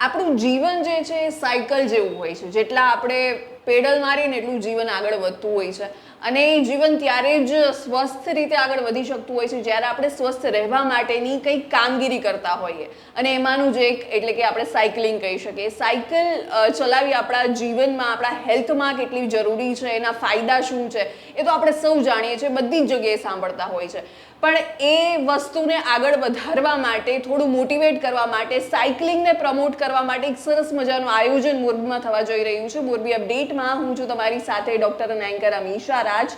આપણું જીવન જે છે, એ સાયકલ જેવું હોય છે. જેટલા આપણે પેડલ મારીને એટલું જીવન આગળ વધતું હોય છે. અને એ જીવન ત્યારે જ સ્વસ્થ રીતે આગળ વધી શકતું હોય છે, જ્યારે આપણે સ્વસ્થ રહેવા માટેની કંઈક કામગીરી કરતા હોઈએ. અને એમાંનું જે એક એટલે કે આપણે સાયકલિંગ કહી શકીએ. સાયકલ ચલાવી આપણા જીવનમાં, આપણા હેલ્થમાં કેટલી જરૂરી છે, એના ફાયદા શું છે, એ તો આપણે સૌ જાણીએ છીએ, બધી જ જગ્યાએ સાંભળતા હોય છે. પણ એ વસ્તુને આગળ વધારવા માટે, થોડું મોટિવેટ કરવા માટે સાયકલિંગને પ્રમોટ કરવા માટે એક સરસ મજાનું આયોજન મોરબીમાં થવા જઈ રહ્યું છે. મોરબી અપડેટમાં હું છું તમારી સાથે ડૉક્ટર અને એન્કર અમીશા રાજ.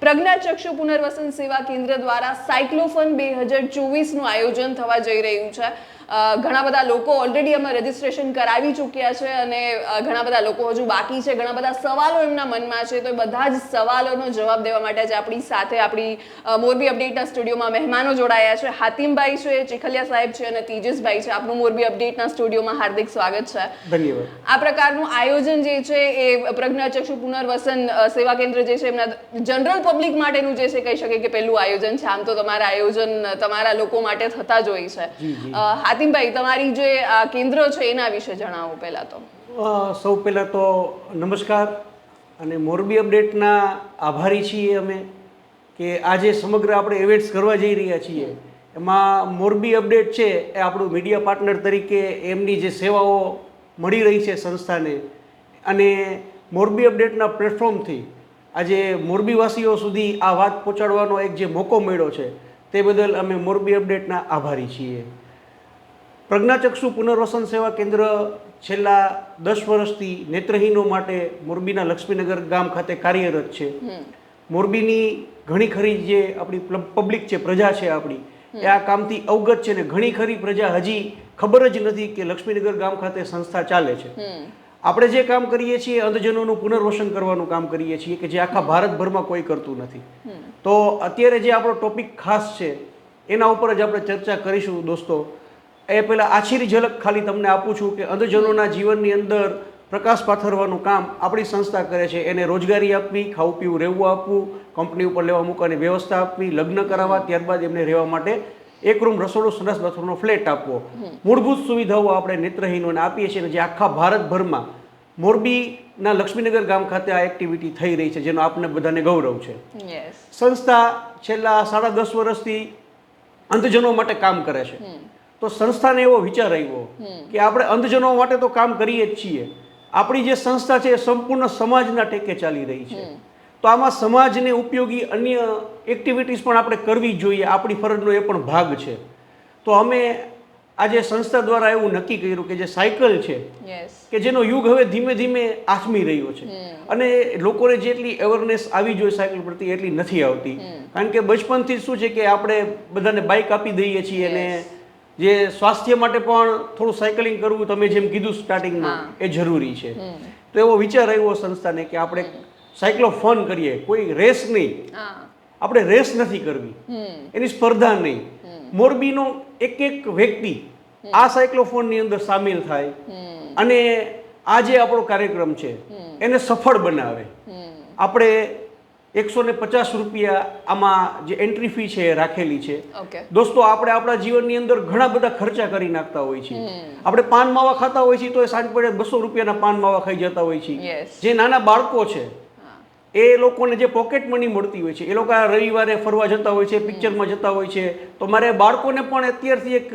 પ્રજ્ઞાચક્ષુ પુનર્વસન સેવા કેન્દ્ર દ્વારા સાયક્લોફન બે હજાર ચોવીસનું આયોજન થવા જઈ રહ્યું છે. ઘણા બધા લોકો ઓલરેડી અમે રજીસ્ટ્રેશન કરાવી ચૂક્યા છે અને ઘણા બધા લોકો હજુ બાકી છે. ઘણા બધા સવાલો એમના મનમાં છે. તો એ બધા જ સવાલોનો જવાબ દેવા માટે આજે આપણી સાથે આપણી મોરબી અપડેટના સ્ટુડિયોમાં મહેમાનો જોડાયા છે. હાતિમભાઈ છે ચીખલિયા સાહેબ છે અને તેજસભાઈ છે. આપનું મોરબી અપડેટના સ્ટુડિયોમાં હાર્દિક સ્વાગત છે. ધન્યવાદ. આ પ્રકારનું આયોજન જે છે એ પ્રજ્ઞાચક્ષુ પુનર્વસન સેવા કેન્દ્ર જે છે એમના જનરલ પબ્લિક માટેનું જે છે કહી શકે કે પહેલું આયોજન છે. આમ તો તમારા આયોજન તમારા લોકો માટે થતા જ હોય છે. હાતિમભાઈ તમારી જે કેન્દ્ર છે એના વિશે જણાવો પહેલાં તો. સૌ પહેલાં તો નમસ્કાર અને મોરબી અપડેટના આભારી છીએ અમે કે આજે સમગ્ર આપણે ઇવેન્ટ્સ કરવા જઈ રહ્યા છીએ. એમાં મોરબી અપડેટ છે એ આપણું મીડિયા પાર્ટનર તરીકે એમની જે સેવાઓ મળી રહી છે સંસ્થાને અને મોરબી અપડેટના પ્લેટફોર્મથી આજે મોરબીવાસીઓ સુધી આ વાત પહોંચાડવાનો એક જે મોકો મળ્યો છે તે બદલ અમે મોરબી અપડેટના આભારી છીએ. પ્રજ્ઞાચક્ષુ પુનર્વસન સેવા કેન્દ્ર છેલ્લા દસ વર્ષથી નેત્રહીનો માટે મોરબીના લક્ષ્મીનગર ગામ ખાતે કાર્યરત છે. મોરબીની ઘણી ખરી જે આપણી પબ્લિક છે પ્રજા છે આપણી એ આ કામથી અવગત છે ને ઘણી ખરી પ્રજા હજી ખબર જ નથી કે લક્ષ્મીનગર ગામ ખાતે સંસ્થા ચાલે છે. આપણે જે કામ કરીએ છીએ અંધજનોનું પુનર્વસન કરવાનું કામ કરીએ છીએ કે જે આખા ભારતભરમાં કોઈ કરતું નથી. તો અત્યારે જે આપણો ટોપિક ખાસ છે એના ઉપર જ આપણે ચર્ચા કરીશું દોસ્તો. એ પહેલાં આછીરી ઝલક ખાલી તમને આપું છું કે અંધજનોના જીવનની અંદર પ્રકાશ પાથરવાનું કામ આપણી સંસ્થા કરે છે. એને રોજગારી આપવી ખાવું પીવું રહેવું આપવું કંપની ઉપર લેવા મૂકવાની વ્યવસ્થા આપવી લગ્ન કરાવવા ત્યારબાદ એમને રહેવા માટે એક રૂમ રસોડું સરસ બાથરૂમનો ફ્લેટ આપવો. મૂળભૂત સુવિધાઓ આપણે નેત્રહીનોને આપીએ છીએ અને જે આખા ભારતભરમાં મોરબીના લક્ષ્મીનગર ગામ ખાતે આ એક્ટિવિટી થઈ રહી છે જેનો આપને બધાને ગૌરવ છે. સંસ્થા છેલ્લા સાડા દસ વર્ષથી અંધજનો માટે કામ કરે છે. તો સંસ્થાને એવો વિચાર આવ્યો કે આપણે અંધજનો માટે તો કામ કરીએ જ છીએ. આપણી જે સંસ્થા છે એ સંપૂર્ણ સમાજના ટેકે ચાલી રહી છે. તો આમાં સમાજને ઉપયોગી અન્ય એક્ટિવિટીઝ પણ આપણે કરવી જોઈએ. આપણી ફરજનો એ પણ ભાગ છે. તો અમે આજે સંસ્થા દ્વારા એવું નક્કી કર્યું કે જે સાયકલ છે કે જેનો યુગ હવે ધીમે ધીમે આથમી રહ્યો છે. અને લોકોને જેટલી અવેરનેસ આવી જોઈએ સાયકલ પ્રત્યે એટલી નથી આવતી. કારણ કે બચપનથી શું છે કે આપણે બધાને બાઇક આપી દઈએ છીએ અને જે સ્વાસ્થ્ય માટે પણ થોડું સાયકલિંગ કરવું તમે જેમ કીધું સ્ટાર્ટિંગમાં એ જરૂરી છે. તો એવો વિચાર આવ્યો સંસ્થાને કે આપણે સાયકલો ફન કરીએ કોઈ રેસ નહીં. આપણે રેસ નથી કરવી. એની સ્પર્ધા નહીં. મોરબીનો એક એક વ્યક્તિ આ સાયક્લોફોનની અંદર સામેલ થાય અને આ જે આપણો કાર્યક્રમ છે એને સફળ બનાવે. આપણે એકસો ને પચાસ રૂપિયા આમાં જે એન્ટ્રી ફી છે એ રાખેલી છે. દોસ્તો આપણે આપણા જીવનની અંદર ઘણા બધા ખર્ચા કરી નાખતા હોય છીએ. આપણે પાન માવા ખાતા હોય છીએ તો એ સાંજ પડે બસો રૂપિયાના પાન માવા ખાઈ જતા હોય છે જે નાના બાળકો છે એ લોકોને જે પોકેટ મની મળતી હોય છે એ લોકો આ રવિવારે ફરવા જતા હોય છે પિક્ચરમાં જતા હોય છે. તો મારે બાળકોને પણ અત્યારથી એક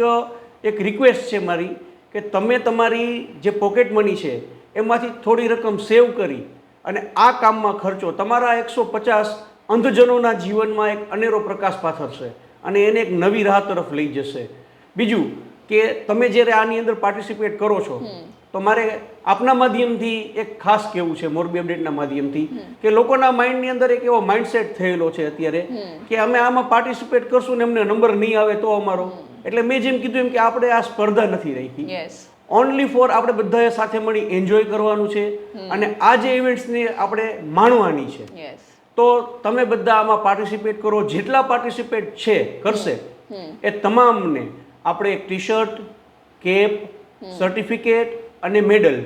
એક રિક્વેસ્ટ છે મારી કે તમે તમારી જે પોકેટ મની છે એમાંથી થોડી રકમ સેવ કરી. અને આ કામમાં ખર્ચો. તમારા એકસો પચાસ અંધજનોના જીવનમાં એક અનેરો પ્રકાશ પાથરશે અને એને એક નવી રાહ તરફ લઈ જશે. બીજું કે તમે જ્યારે આની અંદર પાર્ટિસિપેટ કરો છો તો મારે આપના માધ્યમથી એક ખાસ કહેવું છે મોરબી અપડેટના માધ્યમથી કે લોકોના માઇન્ડની અંદર એક એવો માઇન્ડસેટ થયેલો છે અત્યારે કે અમે આમાં પાર્ટિસિપેટ કરશું ને એમને નંબર નહીં આવે તો અમારો. એટલે મેં જેમ કીધું એમ કે આપણે આ સ્પર્ધા નથી રાખી. યસ ઓનલી ફોર આપણે બધાએ સાથે મળી એન્જોય કરવાનું છે અને આ જે ઇવેન્ટ્સને આપણે માણવાની છે. તો તમે બધા આમાં પાર્ટિસિપેટ કરો જેટલા પાર્ટિસિપેટ છે કરશે. એ તમામને આપણે એક ટી શર્ટ કેપ સર્ટિફિકેટ અને મેડલ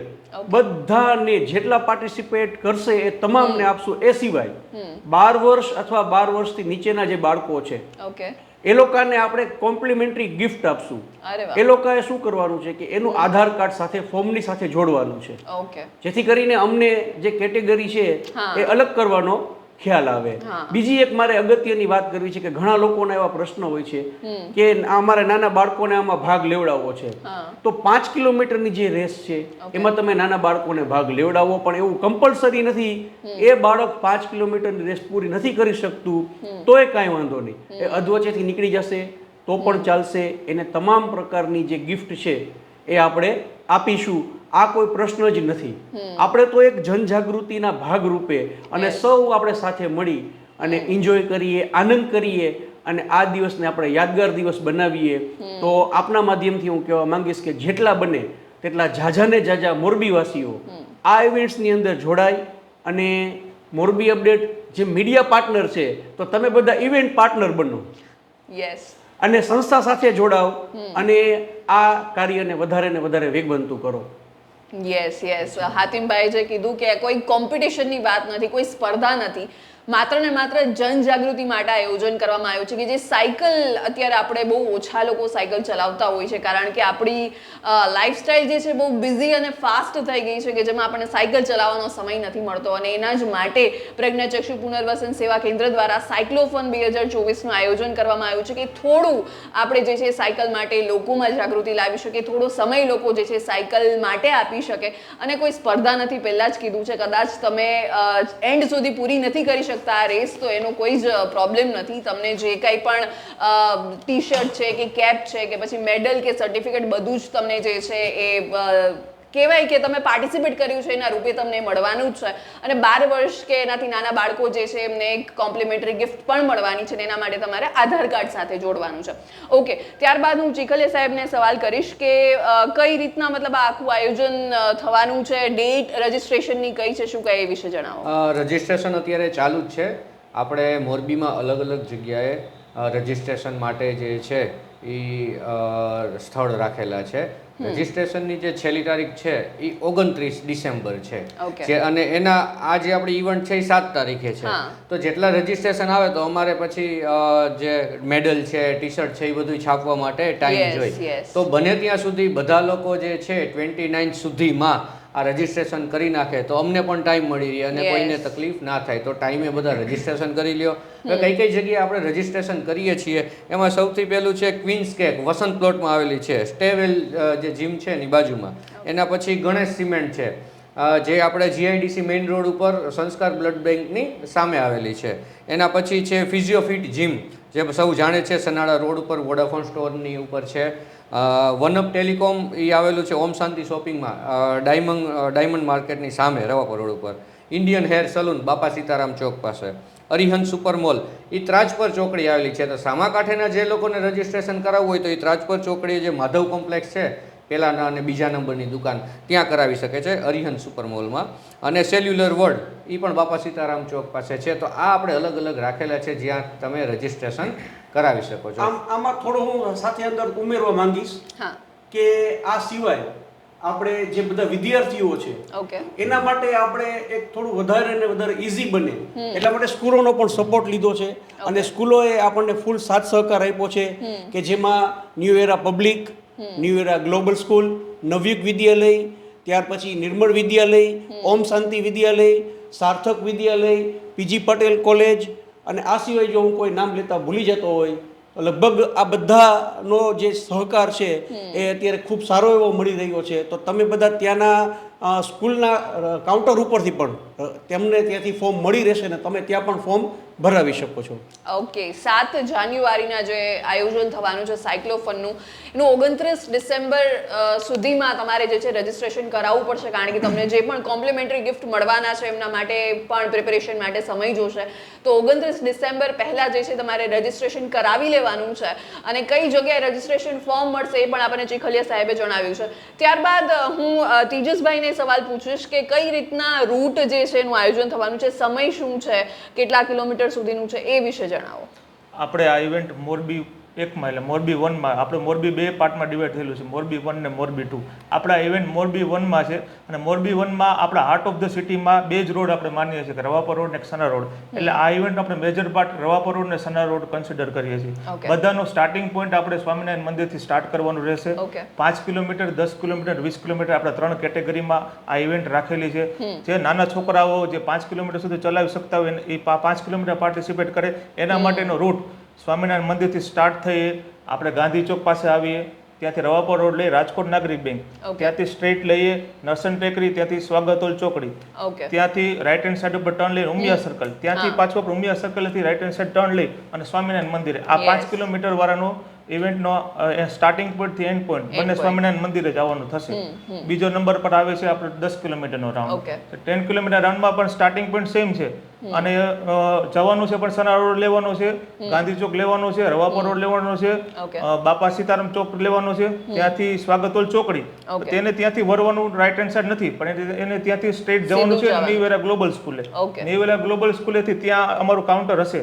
બધાને જેટલા પાર્ટિસિપેટ કરશે એ તમામને આપશું. એ સિવાય બાર વર્ષ અથવા બાર વર્ષથી નીચેના જે બાળકો છે ઓકે એ લોકોને આપણે કોમ્પ્લિમેન્ટરી ગિફ્ટ આપશું. એ લોકોએ શું કરવાનું છે કે એનું આધાર કાર્ડ સાથે ફોર્મની સાથે જોડવાનું છે. જેથી કરીને અમને જે કેટેગરી છે એ અલગ કરવાનો ખ્યાલ આવે. બીજી એક મારે અગત્યની વાત કરવી છે કે ઘણા લોકોના એવા પ્રશ્ન હોય છે કે અમારે નાના બાળકોને આમાં ભાગ લેવડાવવો છે. તો પાંચ કિલોમીટરની જે રેસ છે એમાં તમે નાના બાળકોને ભાગ લેવડાવો પણ એવું કમ્પલસરી નથી. એ બાળક પાંચ કિલોમીટરની રેસ પૂરી નથી કરી શકતું તો એ કાંઈ વાંધો નહીં. એ અધવચેથી નીકળી જશે તો પણ ચાલશે. એને તમામ પ્રકારની જે ગિફ્ટ છે એ આપણે આપીશું. આ કોઈ પ્રશ્ન જ નથી. આપણે તો એક જનજાગૃતિના ભાગરૂપે અને સૌ આપણે સાથે મળી અને એન્જોય કરીએ આનંદ કરીએ અને આ દિવસને આપણે યાદગાર દિવસ બનાવીએ. તો આપના માધ્યમથી હું કહેવા માંગીશ કે જેટલા બને તેટલા ઝાઝાને ઝાઝા મોરબીવાસીઓ આ ઇવેન્ટ્સની અંદર જોડાય અને મોરબી અપડેટ જે મીડિયા પાર્ટનર છે તો તમે બધા ઇવેન્ટ પાર્ટનર બનો. યસ અને સંસ્થા સાથે જોડાઓ અને આ કાર્યને વધારે ને વધારે વેગવંતું કરો. યસ યસ હાતિમભાઈ જે કીધું કે કોઈ કોમ્પિટિશનની વાત નથી કોઈ સ્પર્ધા નથી. માત્ર ને માત્ર જનજાગૃતિ માટે આયોજન કરવામાં આવ્યું છે કે જે સાયકલ અત્યારે આપણે બહુ ઓછા લોકો સાયકલ ચલાવતા હોય છે. કારણ કે આપણી લાઈફસ્ટાઈલ જે છે બહુ બિઝી અને ફાસ્ટ થઈ ગઈ છે કે જેમાં આપણને સાયકલ ચલાવવાનો સમય નથી મળતો. અને એના જ માટે પ્રજ્ઞાચક્ષુ પુનર્વસન સેવા કેન્દ્ર દ્વારા સાયક્લોફન બે હજાર ચોવીસનું આયોજન કરવામાં આવ્યું છે કે થોડું આપણે જે છે સાયકલ માટે લોકોમાં જાગૃતિ લાવી શકીએ, થોડો સમય લોકો જે છે સાયકલ માટે આપી શકે. અને કોઈ સ્પર્ધા નથી, પહેલાં જ કીધું છે, કદાચ તમે એન્ડ સુધી પૂરી નથી કરી શકતા આ રેસ તો એનો કોઈ જ પ્રોબ્લેમ નથી. તમને જે કંઈ પણ ટી શર્ટ છે કે કેપ છે કે પછી મેડલ કે સર્ટિફિકેટ બધું જ તમને જે છે એ કહેવાય કે તમે પાર્ટિસિપેટ કર્યું છે, એના રૂપે તમને મળવાનું જ છે. અને બાર વર્ષ કે એનાથી નાના બાળકો જે છે, એમને એક કોમ્પ્લિમેન્ટરી ગિફ્ટ પણ મળવાની છે એના માટે તમારે આધાર કાર્ડ સાથે જોડવાનું છે. ઓકે, ત્યારબાદ હું ચીખલે સાહેબને સવાલ કરીશ કે કઈ રીતના મતલબ આખું આયોજન થવાનું છે? ડેટ રજિસ્ટ્રેશનની કઈ છે, શું કઈ એ વિશે જણાવો. રજિસ્ટ્રેશન અત્યારે ચાલુ જ છે. આપણે મોરબીમાં અલગ અલગ જગ્યાએ રજિસ્ટ્રેશન માટે જે છે એ સ્થળ રાખેલા છે. રજિસ્ટ્રેશનની જે છેલ્લી તારીખ છે એ ઓગણત્રીસ ડિસેમ્બર છે. જે અને એના આ જે આપણી ઇવેન્ટ છે એ સાત તારીખે છે. તો જેટલા રજિસ્ટ્રેશન આવે તો અમારે પછી જે મેડલ છે ટી શર્ટ છે એ બધું છાપવા માટે ટાઈમ જોઈએ. તો બને ત્યાં સુધી બધા લોકો જે છે ટ્વેન્ટી નાઇન સુધીમાં આ રજીસ્ટ્રેશન કરી નાખે તો અમને પણ ટાઈમ મળી રહે અને કોઈને તકલીફ ના થાય તો ટાઈમે બધા રજીસ્ટ્રેશન કરી લ્યો. હવે કઈ કઈ જગ્યાએ આપણે રજીસ્ટ્રેશન કરીએ છીએ એમાં સૌથી પહેલું છે ક્વીન્સ કેક વસંત પ્લોટમાં આવેલી છે સ્ટેવેલ જે જીમ છે એની બાજુમાં. એના પછી ગણેશ સિમેન્ટ છે જે આપણે જીઆઈડીસી મેઇન રોડ ઉપર સંસ્કાર બ્લડ બેંકની સામે આવેલી છે. એના પછી છે ફિઝિયોફિટ જીમ જે સૌ જાણે છે સનાળા રોડ ઉપર વોડાફોન સ્ટોરની ઉપર છે. વનઅપ ટેલિકોમ એ આવેલું છે ઓમ શાંતિ શોપિંગમાં. ડાયમંડ ડાયમંડ માર્કેટની સામે રવાપર રોડ ઉપર. Indian hair salon Bapa Sitaram chowk પાસે. Arihant super mall. એ ત્રાજપર ચોકડી આવેલી છે. તો સામાકાંઠેના જે લોકોને રજિસ્ટ્રેશન કરાવવું હોય તો એ ત્રાજપર ચોકડી જે માધવ કોમ્પ્લેક્સ છે પહેલાના અને બીજા નંબરની દુકાન ત્યાં કરાવી શકે છે અરિહંત સુપર મોલમાં. અને સેલ્યુલર વર્લ્ડ એ પણ બાપા સીતારામ ચોક પાસે છે. તો આ આપણે અલગ અલગ રાખેલા છે જ્યાં તમે રજીસ્ટ્રેશન કરાવી શકો છો. આમ આમાં થોડો હું સાથે અંદર ઉમેરવા માંગીશ કે આ સિવાય આપણે જે બધા વિદ્યાર્થીઓ છે ઓકે. એના માટે આપણે એક થોડું વધારે ને વધારે ઇઝી બને. એટલા માટે સ્કૂલોનો પણ સપોર્ટ લીધો છે. અને સ્કૂલોએ આપણને ફૂલ સાથ સહકાર આપ્યો છે કે જેમાં new era public new global school Navyug Vidyalaya ત્યાર પછી નિર્મળ વિદ્યાલય ઓમ શાંતિ વિદ્યાલય સાર્થક વિદ્યાલય પીજી પટેલ કોલેજ અને આ સિવાય જો હું કોઈ નામ લેતા ભૂલી જતો હોય તો લગભગ આ બધાનો જે સહકાર છે એ અત્યારે ખૂબ સારો એવો મળી રહ્યો છે. તો તમે બધા ત્યાંના સ્કૂલના કાઉન્ટર ઉપરથી પણ તેમને ત્યાંથી ફોર્મ મળી રહેશે ને તમે ત્યાં પણ ફોર્મ ભરાવી શકો છો. ઓકે સાત જાન્યુઆરીના જે આયોજન થવાનું છે સાયક્લોફનનું એનું ઓગણત્રીસ ડિસેમ્બર સુધીમાં તમારે જે છે રજિસ્ટ્રેશન કરાવવું પડશે કારણ કે તમને જે પણ કોમ્પ્લિમેન્ટરી ગિફ્ટ મળવાના છે એમના માટે પણ પ્રિપેરેશન માટે સમય જોશે. તો ઓગણત્રીસ ડિસેમ્બર પહેલાં જે છે તમારે રજીસ્ટ્રેશન કરાવી લેવાનું છે અને કઈ જગ્યાએ રજિસ્ટ્રેશન ફોર્મ મળશે એ પણ આપણને ચીખલિયા સાહેબે જણાવ્યું છે. ત્યારબાદ હું અ, તેજસભાઈને સવાલ પૂછીશ કે કઈ રીતના રૂટ જે છે એનું આયોજન થવાનું છે, સમય શું છે, કેટલા કિલોમીટર સુધીનું છે એ વિશે જણાવો. આપણે આ ઇવેન્ટ મોરબી એકમાં એટલે મોરબી વનમાં આપણે મોરબી બે પાર્ટમાં ડિવાઈડ થયેલું છે. મોરબી વન ને મોરબી ટુ આપણા ઇવેન્ટ મોરબી વનમાં છે અને મોરબી વનમાં આપણા હાર્ટ ઓફ ધ સિટીમાં બે જ રોડ આપણે માનીએ છીએ કે રવાપર રોડ ને સના રોડ એટલે આ ઇવેન્ટ આપણે મેજર પાર્ટ રવાપર રોડ ને સના રોડ કન્સિડર કરીએ છીએ. બધાનો સ્ટાર્ટિંગ પોઈન્ટ આપણે સ્વામિનારાયણ મંદિરથી સ્ટાર્ટ કરવાનું રહેશે. પાંચ કિલોમીટર દસ કિલોમીટર વીસ કિલોમીટર આપણે ત્રણ કેટેગરીમાં આ ઇવેન્ટ રાખેલી છે. જે નાના છોકરાઓ જે પાંચ કિલોમીટર સુધી ચલાવી શકતા હોય એ પાંચ કિલોમીટર પાર્ટિસિપેટ કરે એના માટેનો રૂટ સ્વામિનારાયણ મંદિરથી સ્ટાર્ટ થઈએ આપણે ગાંધી ચોક પાસે આવીએ ત્યાંથી રવાપર રોડ લઈ રાજકોટ નાગરિક બેંક. ત્યાંથી સ્ટ્રેટ લઈએ નરસન ટેકરી ત્યાંથી સ્વાગતોલ ચોકડી. ત્યાંથી રાઈટ હેન્ડ સાઈડ ઉપર ટર્ન લઈ ઉમિયા સર્કલ ત્યાંથી પાછો ઉમિયા ઉમિયા સર્કલથી રાઈટ હેન્ડ સાઈડ ટર્ન લઈ અને સ્વામિનારાયણ મંદિરે. આ પાંચ કિલોમીટર વાળાનો ઇવેન્ટનો સ્ટાર્ટિંગ પોઈન્ટથી એન્ડ પોઈન્ટ બંને. સ્વામિનારાયણ મંદિરે જવાનું થશે. બીજો નંબર પર આવે છે આપણે દસ કિલોમીટરનો રાઉન્ડ ટેન કિલોમીટર રાઉન્ડમાં પણ સ્ટાર્ટિંગ પોઈન્ટ સેમ છે. અને જવાનું છે પણ સના રોડ લેવાનો છે ગાંધી ચોક લેવાનો છે રવાપર રોડ લેવાનો છે બાપા સીતારામ ચોક લેવાનો છે ત્યાંથી સ્વાગતોલ ચોકડી. તેને ત્યાંથી વરવાનું રાઈટ હેન્ડ સાઈડ નથી પણ એને- ત્યાંથી સ્ટ્રેટ જવાનું છે નીવેરા ગ્લોબલ સ્કૂલે. નિવેરા ગ્લોબલ સ્કૂલેથી ત્યાં અમારું કાઉન્ટર હશે.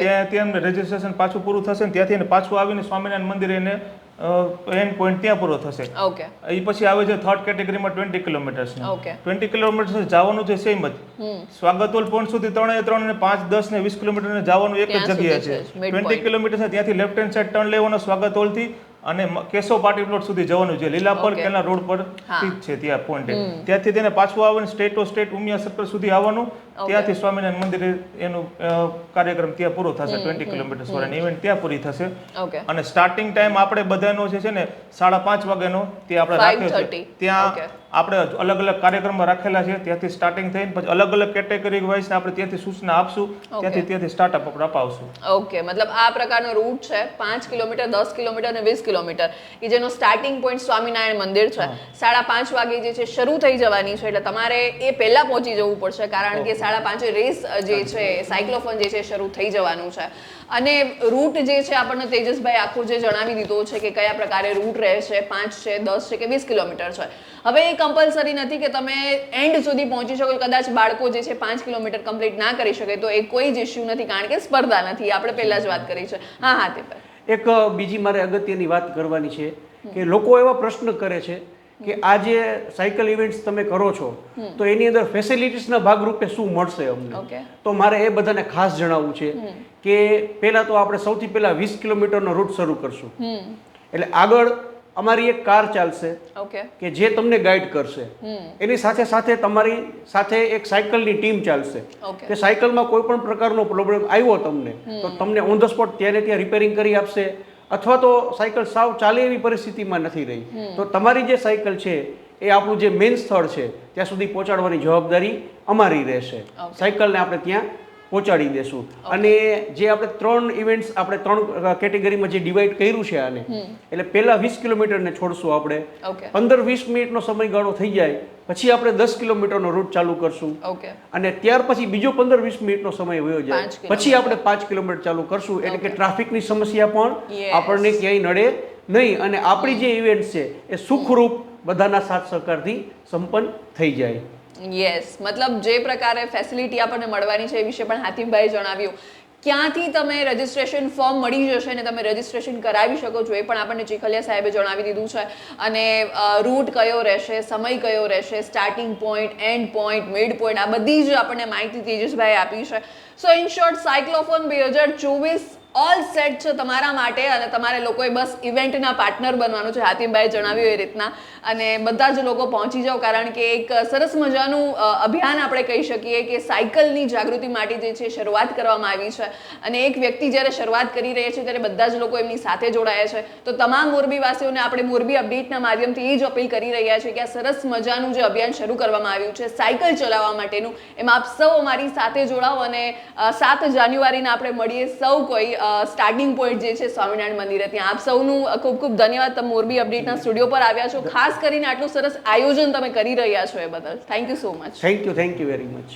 ત્યાં ત્યાં રજીસ્ટ્રેશન પાછું પૂરું થશે ત્યાંથી એને પાછું આવીને સ્વામિનારાયણ મંદિરે એને એન્ડ પોઈન્ટ ત્યાં પૂરો થશે. ઓકે એ પછી આવે છે થર્ડ કેટેગરીમાં twenty kilometres okay twenty kilometres જવાનું છે સેમ જ. સ્વાગતોલ પોઈન્ટ સુધી ત્રણે ત્રણ ને પાંચ દસ ને વીસ કિલોમીટર ને જવાનું એક જ જગ્યા છે. ટ્વેન્ટી કિલોમીટર ત્યાંથી લેફ્ટ હેન્ડ સાઈડ ટર્ન લેવાનો સ્વાગતોલથી અને કેશવ પાર્ટી પ્લોટ સુધી જવાનું છે. લીલાપર. કેના રોડ પર સ્થિત છે ત્યાં પોઈન્ટે ત્યાંથી તેને પાછું આવવાનું state of state Umiya circle સુધી આવવાનું. ત્યાંથી સ્વામિનારાયણ મંદિરે એનું કાર્યક્રમ ત્યાં પૂરો થશે. ટ્વેન્ટી કિલોમીટર વાળાની ઇવેન્ટ ત્યાં પૂરી થશે. અને સ્ટાર્ટિંગ ટાઈમ આપણે બધાનો જે છે ને સાડા પાંચ વાગ્યાનો તે આપણે રાખ્યો છે. ત્યાં. આપણે અલગ અલગ કાર્યક્રમમાં રાખેલા છે ત્યાંથી સ્ટાર્ટિંગ થઈને પછી અલગ અલગ કેટેગરી વાઇઝ આપણે ત્યાંથી સૂચના આપશું ત્યાંથી ત્યાંથી સ્ટાર્ટઅપ આપણે અપાવશું. ઓકે મતલબ આ પ્રકારનો રૂટ છે પાંચ કિલોમીટર દસ કિલોમીટર અને વીસ કિલોમીટર કે જેનો સ્ટાર્ટિંગ પોઈન્ટ સ્વામિનારાયણ મંદિર છે. સાડા પાંચ વાગે જે છે શરૂ થઈ જવાની છે એટલે તમારે એ પહેલા પહોંચી જવું પડશે કારણ કે સાડા પાંચે રેસ જે છે સાયક્લોફોન જે છે શરૂ થઈ જવાનું છે. અને રૂટ જે છે આપણને તેજસભાઈ આખું જે જણાવી દીધો છે કે કયા પ્રકારે રૂટ રહેશે પાંચ છે દસ છે કે વીસ કિલોમીટર છે. હવે એ કમ્પલસરી નથી કે તમે એન્ડ સુધી પહોંચી શકો. કદાચ બાળકો જે છે પાંચ કિલોમીટર કમ્પ્લીટ ના કરી શકે તો એ કોઈ જ ઇસ્યુ નથી કારણ કે સ્પર્ધા નથી. આપણે પહેલા જ વાત કરી છે. હા હા તે પર એક બીજી મારે અગત્યની વાત કરવાની છે કે લોકો એવા પ્રશ્ન કરે છે કે આ જે સાયકલ ઇવેન્ટ્સ તમે કરો છો તો એની અંદર ફેસિલિટીસના ભાગરૂપે શું મળશે અમને? તો મારે એ બધાને ખાસ જણાવવું છે કે પહેલાં તો આપણે સૌથી પહેલાં વીસ કિલોમીટરનો રૂટ શરૂ કરશું. એટલે આગળ અમારી એક કાર ચાલશે કે જે તમને ગાઈડ કરશે. એની સાથે સાથે તમારી સાથે એક સાયકલની ટીમ ચાલશે. કે સાયકલમાં કોઈ પણ પ્રકારનો પ્રોબ્લેમ આવ્યો તમને તો તમને ઓન ધ સ્પોટ ત્યારે ત્યાં રિપેરિંગ કરી આપશે. અથવા તો સાયકલ સાવ ચાલે એવી પરિસ્થિતિમાં નથી રહી. તો તમારી જે સાયકલ છે એ આપણું જે મેઇન સ્થળ છે ત્યાં સુધી પહોંચાડવાની જવાબદારી અમારી રહેશે. સાયકલને આપણે ત્યાં પહોંચાડી દેશું. અને જે આપણે ત્રણ ઇવેન્ટ્સ આપણે ત્રણ કેટેગરીમાં જે ડિવાઈડ કર્યું છે આને એટલે પહેલા વીસ કિલોમીટરને છોડશું આપણે. પંદર વીસ મિનિટનો સમયગાળો થઈ જાય પછી આપણે દસ કિલોમીટરનો રૂટ ચાલુ કરશું. અને ત્યાર પછી બીજો પંદર વીસ મિનિટનો સમય વયો જાય. પછી આપણે પાંચ કિલોમીટર ચાલુ કરશું. એટલે કે ટ્રાફિકની સમસ્યા પણ આપણને ક્યાંય નડે નહીં. અને આપણી જે ઇવેન્ટ છે એ સુખરૂપ બધાના સાથ સહકારથી સંપન્ન થઈ જાય. યસ મતલબ જે પ્રકારે ફેસિલિટી આપણને મળવાની છે એ વિશે પણ હાતિમભાઈ જણાવ્યું. ક્યાંથી તમે રજિસ્ટ્રેશન ફોર્મ મળી જશે ને તમે રજિસ્ટ્રેશન કરાવી શકો છો એ પણ આપણને ચીખલિયા સાહેબે જણાવી દીધું છે. અને રૂટ કયો રહેશે, સમય કયો રહેશે starting point end point mid point આ બધી જ આપણને માહિતી તેજસભાઈ આપી છે. સો ઇન શોર્ટ સાયક્લોફોન બે હજાર ચોવીસ ઓલ સેટ છે તમારા માટે અને તમારે લોકોએ બસ ઇવેન્ટના પાર્ટનર બનવાનું છે. હાતિમભાઈ જણાવ્યું એ રીતના. અને બધા જ લોકો પહોંચી જાઓ કારણ કે એક સરસ મજાનું અભિયાન આપણે કહી શકીએ કે સાયકલની જાગૃતિ માટે જે છે શરૂઆત કરવામાં આવી છે. અને એક વ્યક્તિ જ્યારે શરૂઆત કરી રહી છે ત્યારે બધા જ લોકો એમની સાથે જોડાયા છે. તો તમામ મોરબીવાસીઓને આપણે મોરબી અપડેટના માધ્યમથી એ જ અપીલ કરી રહ્યા છે કે આ સરસ મજાનું જે અભિયાન શરૂ કરવામાં આવ્યું છે, સાયકલ ચલાવવા માટેનું, એમાં આપ સૌ અમારી સાથે જોડાઓ અને સાત જાન્યુઆરીને આપણે મળીએ સૌ કોઈ સ્ટાર્ટિંગ પોઈન્ટ જે છે સ્વામિનારાયણ મંદિરે, ત્યાં આપ સૌનું ખૂબ ખૂબ ધન્યવાદ. તમે મોરબી અપડેટના સ્ટુડિયો પર આવ્યા છો. ખાસ કરીને આટલું સરસ આયોજન તમે કરી રહ્યા છો એ બદલ. Thank you so much thank you thank you very much